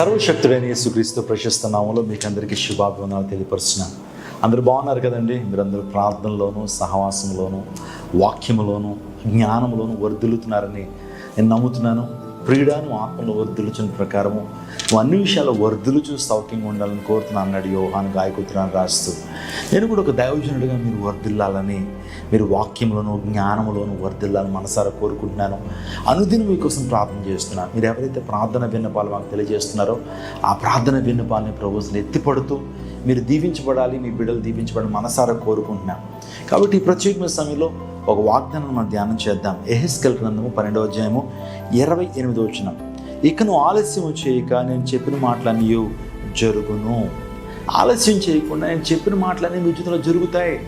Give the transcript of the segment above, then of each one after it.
సర్వశక్తుడైన యేసుక్రీస్తు ప్రశస్త నామంలో మీకు అందరికీ శుభాభివందనాలు తెలియపరుస్తున్నాను అందరూ బాగున్నారు కదండి? మీరందరూ ప్రార్థనలోను సహవాసంలోను వాక్యములోను జ్ఞానంలోను వర్ధిల్లుతున్నారని నేను నమ్ముతున్నాను. ప్రియుడాను ఆత్మను వర్ధిల్లుచున్న ప్రకారము అన్ని విషయాలు వర్ధులుచు సౌఖ్యంగా ఉండాలని కోరుతున్నాను అన్నాడు యోహాను గాయకుతున్నాను రాస్తూ. నేను కూడా ఒక దైవజనుడిగా మీరు వర్ధిల్లాలని మీరు వాక్యంలోను జ్ఞానంలోను వర్ధిల్లాలని మనసారా కోరుకుంటున్నాను. అనుదినం మీకోసం ప్రార్థన చేస్తున్నాను. మీరు ఎవరైతే ప్రార్థన విన్నపాలు మాకు తెలియజేస్తున్నారో ఆ ప్రార్థన విన్నపాలని ప్రభుత్వం ఎత్తిపడుతూ మీరు దీవించబడాలి మీ బిడ్డలు దీవించబడాలి మనసారా కోరుకుంటున్నాను. కాబట్టి ఈ ప్రత్యేకమైన సమయంలో ఒక వాగ్దానం మనం ధ్యానం చేద్దాం. ఎహెస్కెల్ గ్రంథము పన్నెండవ అధ్యాయము ఇరవై ఎనిమిదో వచ్చిన నువ్వు ఆలస్యం చేయక నేను చెప్పిన మాటలన్నీ జరుగును. ఆలస్యం చేయకుండా నేను చెప్పిన మాటలన్నీ మీ జీవితంలో జరుగుతాయి.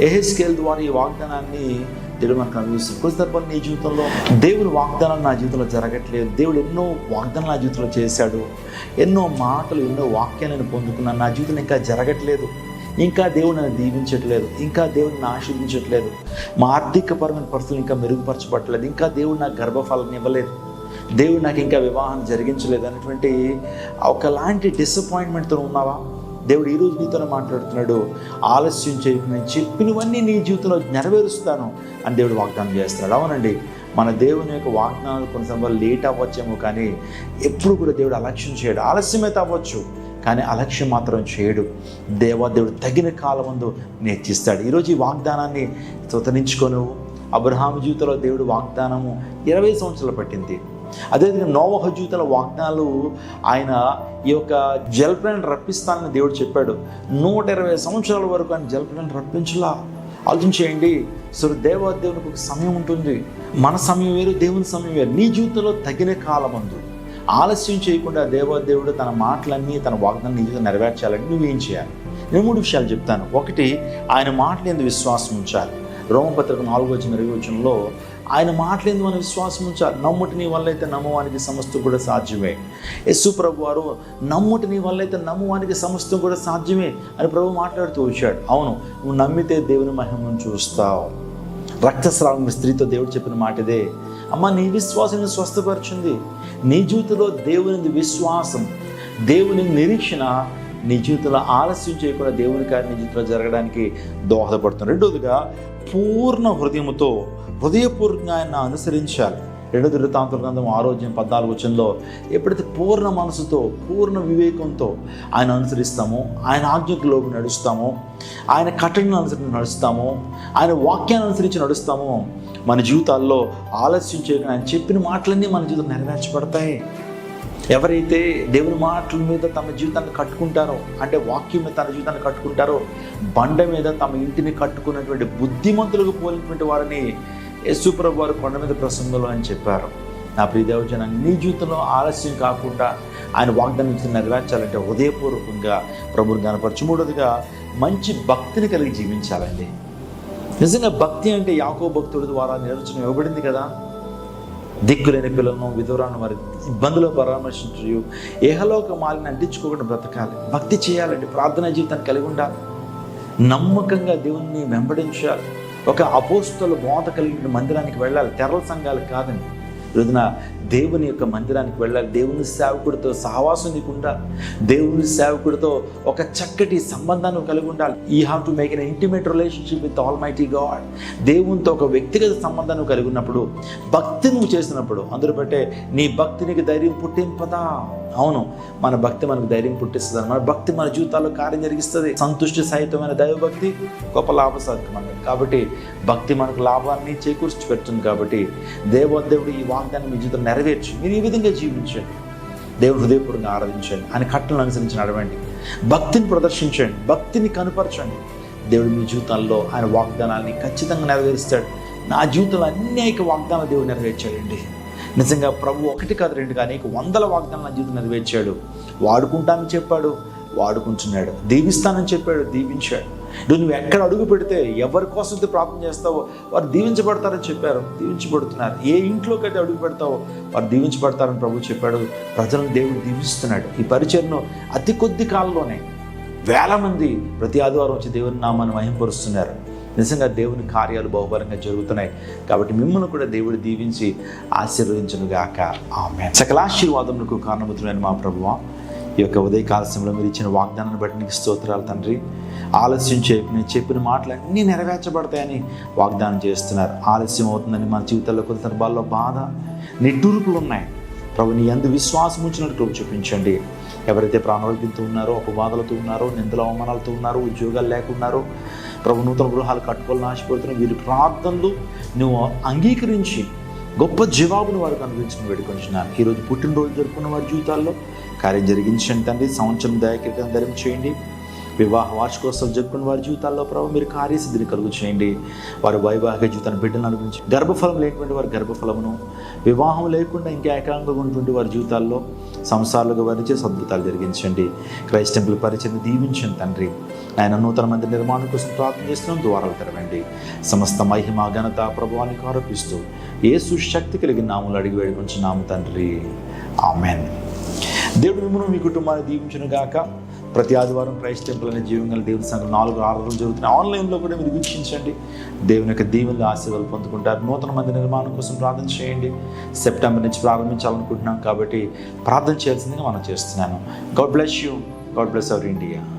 ఎహెస్కేల్ ద్వారా ఈ వాగ్దానాన్ని దేవుడు మనకు అందిస్తుంది కొన్ని సందర్భాలు నీ జీవితంలో దేవుని వాగ్దానాలు నా జీవితంలో జరగట్లేదు. దేవుడు ఎన్నో వాగ్దానాలు నా జీవితంలో చేశాడు. ఎన్నో మాటలు ఎన్నో వాక్యాలను పొందుకున్నాను. నా జీవితంలో ఇంకా జరగట్లేదు. ఇంకా దేవుడు నన్ను దీవించట్లేదు ఇంకా దేవుడిని ఆశీర్వించట్లేదు మా ఆర్థికపరమైన పరిస్థితులు ఇంకా మెరుగుపరచబట్టలేదు ఇంకా దేవుడు నాకు గర్భఫలం ఇవ్వలేదు. దేవుడు నాకు ఇంకా వివాహం జరిగించలేదు అనేటువంటి ఒకలాంటి డిసప్పాయింట్మెంట్తో ఉన్నావా? దేవుడు ఈరోజు నీతో మాట్లాడుతున్నాడు. ఆలస్యం చేయకుండా నేను చెప్పినవన్నీ నీ జీవితంలో నెరవేరుస్తాను అని దేవుడు వాగ్దానం చేస్తున్నాడు. అవునండి మన దేవుని యొక్క వాగ్దానాలు కొన్ని సందర్భాలు లేట్ అవ్వచ్చేమో కానీ ఎప్పుడు కూడా దేవుడు అలక్ష్యం చేయడు. ఆలస్యమైతే అవ్వచ్చు. కానీ అలక్ష్యం మాత్రం చేయడు. దేవాదేవుడు తగిన కాలమందు నేర్చిస్తాడు ఈరోజు ఈ వాగ్దానాన్ని తుతరించుకొను అబ్రహాం జీవితంలో దేవుడు వాగ్దానము ఇరవై సంవత్సరాలు పట్టింది. అదేవిధంగా నోవహ జీవితాల వాగ్దానాలు ఆయన ఈ యొక్క జలప్రాణి రప్పిస్తానని దేవుడు చెప్పాడు. నూట ఇరవై సంవత్సరాల వరకు ఆయన జలప్రాణి రప్పించలా. ఆలోచించేయండి సో దేవాదేవునికి ఒక సమయం ఉంటుంది. మన సమయం వేరు దేవుని సమయం వేరు. నీ జీవితంలో తగిన కాలమందు. ఆలస్యం చేయకుండా దేవదేవుడు తన మాటలన్నీ తన వాగ్దాన్ని నిజంగా జీవితం నెరవేర్చాలని నువ్వేం చేయాలి? నేను మూడు విషయాలు చెప్తాను. ఒకటి ఆయన మాటలు విశ్వాసం ఉంచాలి. రోమపత్రిక నాలుగో వచ్చిన ఇరవై ఆయన మాటలేందు మన విశ్వాసం ఉంచాలి. నమ్ముటి నీ వల్ల అయితే నమ్మవానికి సమస్తం కూడా సాధ్యమే. యస్సు ప్రభు వారు నమ్ముటి నీ వల్ల అయితే నమ్మవానికి సమస్తం కూడా సాధ్యమే అని ప్రభు మాట్లాడుతూ వచ్చాడు. అవును నువ్వు నమ్మితే దేవుని మహిమను చూస్తావు. రక్తస్రావం స్త్రీతో దేవుడు చెప్పిన మాట ఇదే అమ్మ నీ విశ్వాసం స్వస్థపరిచింది. నీ జీవితంలో దేవుని విశ్వాసం దేవుని నిరీక్షణ నీ జీవితంలో ఆలస్యం చేయకుండా దేవుని కార్యం నీ జీవితంలో జరగడానికి దోహదపడుతుంది. రెండోదిగా పూర్ణ హృదయముతో హృదయపూర్వకంగా ఆయన అనుసరించాలి. రెండో దురితాంతుల గ్రంథం ఆరోగ్యం పద్నాలుగు వచ్చంలో ఎప్పుడైతే పూర్ణ మనసుతో పూర్ణ వివేకంతో ఆయన అనుసరిస్తామో ఆయన ఆజ్ఞకులోకి నడుస్తామో ఆయన కట్టడిని అనుసరించి నడుస్తామో ఆయన వాక్యాన్ని అనుసరించి నడుస్తామో మన జీవితాల్లో ఆలస్యం చేయకుండా ఆయన చెప్పిన మాటలన్నీ మన జీవితం నెరవేర్చబడతాయి. ఎవరైతే దేవుని మాటల మీద తమ జీవితాన్ని కట్టుకుంటారో అంటే వాక్యం మీద తన జీవితాన్ని కట్టుకుంటారో బండ మీద తమ ఇంటిని కట్టుకున్నటువంటి బుద్ధిమంతులకు పోలినటువంటి వారిని యేసుప్రభు వారు కొండ మీద ప్రసంగంలో అని చెప్పారు. నా ప్రియదేవజన నీ జీవితంలో ఆలస్యం కాకుండా ఆయన వాగ్దానం ఇచ్చిన నెరవేర్చాలంటే హృదయపూర్వకంగా ప్రభుని కనపరచు మూడోదిగా మంచి భక్తిని కలిగి జీవించాలండి. నిజంగా భక్తి అంటే యాకో భక్తుడి ద్వారా నిర్వచనం ఇవ్వబడింది కదా? దిక్కులేని పిల్లలను విధురాను వారి ఇబ్బందులు పరామర్శించు ఏహలోక మాలిని అంటించుకోకుండా బ్రతకాలి. భక్తి చేయాలండి ప్రార్థనా జీవితాన్ని కలిగి ఉండాలి. నమ్మకంగా దేవుణ్ణి వెంబడించాలి. ఒక అపోస్తుల బోధ కలిగిన మందిరానికి వెళ్ళాలి. తెరల సంఘాలు కాదండి రోజున దేవుని యొక్క మందిరానికి వెళ్ళాలి. దేవుని సేవకుడితో సహవాసం నీకు ఉండాలి దేవుని సేవకుడితో ఒక చక్కటి సంబంధాన్ని కలిగి ఉండాలి. ఈ have to make an intimate relationship with almighty God దేవునితో ఒక వ్యక్తిగత సంబంధాన్ని కలిగి ఉన్నప్పుడు భక్తి నువ్వు చేసినప్పుడు అందులో పెట్టే నీ భక్తి నీకు ధైర్యం పుట్టింపదా? అవును మన భక్తి మనకు ధైర్యం పుట్టిస్తుంది మన భక్తి మన జీవితాల్లో కార్యం జరిగిస్తుంది. సంతుష్టి సహితమైన దైవభక్తి గొప్ప లాభసాధకమైనది కాబట్టి భక్తి మనకు లాభాన్ని చేకూర్చి పెడుతుంది కాబట్టి దేవోదేవుడు ఈ వాగ్దాన్ని మీ జీవితం నెరవేర్చి. మీరు ఈ విధంగా జీవించండి. దేవుడు హృదయపూర్వకంగా ఆరాధించండి. ఆయన కట్టలను అనుసరించి నడవండి. భక్తిని ప్రదర్శించండి. భక్తిని కనుపరచండి. దేవుడు మీ జీవితాల్లో ఆయన వాగ్దానాన్ని ఖచ్చితంగా నెరవేరుస్తాడు. నా జీవితంలో అనేక వాగ్దానాలు దేవుడు నెరవేర్చాడండి. నిజంగా ప్రభు ఒకటి కాదు రెండు కానీ వందల వాగ్దానాలు నా జీవితం నెరవేర్చాడు. వాడుకుంటానని చెప్పాడు వాడుకుంటున్నాడు. దీవిస్తానని చెప్పాడు దీవించాడు. నువ్వు నువ్వు ఎక్కడ అడుగు పెడితే ఎవరి కోసం అయితే ప్రార్థన చేస్తావో వారు దీవించబడతారని చెప్పారు దీవించబడుతున్నారు. ఏ ఇంట్లోకి అయితే అడుగు పెడతావో వారు దీవించబడతారని ప్రభు చెప్పాడు. ప్రజలను దేవుడు దీవిస్తున్నాడు. ఈ పరిచయను అతి కొద్ది కాలంలోనే వేల మంది ప్రతి ఆదివారం వచ్చి దేవుని నామాన్ని మహింపరుస్తున్నారు. నిజంగా దేవుని కార్యాలు బహుబలంగా జరుగుతున్నాయి. కాబట్టి మిమ్మల్ని కూడా దేవుడు దీవించి ఆశీర్వదించను గాక ఆమె సకలాశీర్వాదములకు కారణమవుతున్నాను మా ప్రభువ ఈ యొక్క ఉదయకాల సమయంలో మీరు ఇచ్చిన వాగ్దానాన్ని బట్టి నీకు స్తోత్రాలు తండ్రి. ఆలస్యం చెప్పి నేను చెప్పిన మాటలు అన్నీ నెరవేర్చబడతాయని వాగ్దానం చేస్తున్నారు. ఆలస్యం అవుతుందని మన జీవితాల్లో కొన్ని సందర్భాల్లో బాధ నిట్టూర్పులు ఉన్నాయి. ప్రభు నీ అందు విశ్వాసం ఉంచినట్టు కృప చూపించండి. ఎవరైతే ప్రాణవల్పితో ఉన్నారో అపవాదాలతో ఉన్నారో నిందల అవమానాలతో ఉన్నారో ఉద్యోగాలు లేకున్నారో ప్రభు నూతన గృహాలు కట్టుకోవాలని ఆశపడుతున్నారు వీరి ప్రార్థనలు నువ్వు అంగీకరించి గొప్ప జవాబును వారికి అనుభవించిన వేడుకొంటున్నాను ఈరోజు పుట్టినరోజు జరుపుకున్న వారి జీవితాల్లో కార్యం జరిగించండి తండ్రి. సంవత్సరం దయకీర్తన ధరం చేయండి. వివాహ వార్షికోత్సవం జరుపుకున్న వారి జీవితాల్లో ప్రభావ మీరు కార్యసిద్ధిని కలుగు చేయండి. వారి వైవాహిక జీవితాన్ని బిడ్డలను అనుభవించి గర్భఫలం లేనటువంటి వారి గర్భఫలమును వివాహం లేకుండా ఇంకా ఏకాంగంగా ఉన్నటువంటి వారి జీవితాల్లో సంసారాలుగా వరిచే అద్భుతాలు జరిగించండి. క్రైస్ట్ టెంపుల్ పరిచయం దీవించండి తండ్రి. ఆయన నూతన మంది నిర్మాణం కోసం ప్రార్థన చేస్తున్నాం. ద్వారాలు తెరవండి. సమస్త మహిమ ఘనత ప్రభావానికి ఆరోపిస్తూ ఏ సుశక్తి కలిగిన నాములు అడిగి వేడుకుంటున్నాము తండ్రి. ఆమెన్. దేవుడు మిమ్మల్ని మీ కుటుంబాన్ని దీవించును గాక ప్రతి ఆదివారం క్రైస్ట్ టెంపుల్ అనే జీవంగా దేవుని సంఘం నాలుగు ఆరాధనలు జరుగుతున్నాయి. ఆన్లైన్లో కూడా మీరు వీక్షించండి. దేవుని యొక్క దీవుల ఆశీర్వాదాలు పొందుకుంటారు. నూతన మంది నిర్మాణం కోసం ప్రార్థన చేయండి. సెప్టెంబర్ నుంచి ప్రారంభించాలనుకుంటున్నాం కాబట్టి ప్రార్థన చేయాల్సిందిగా మనం చేస్తున్నాను. God bless you God bless our India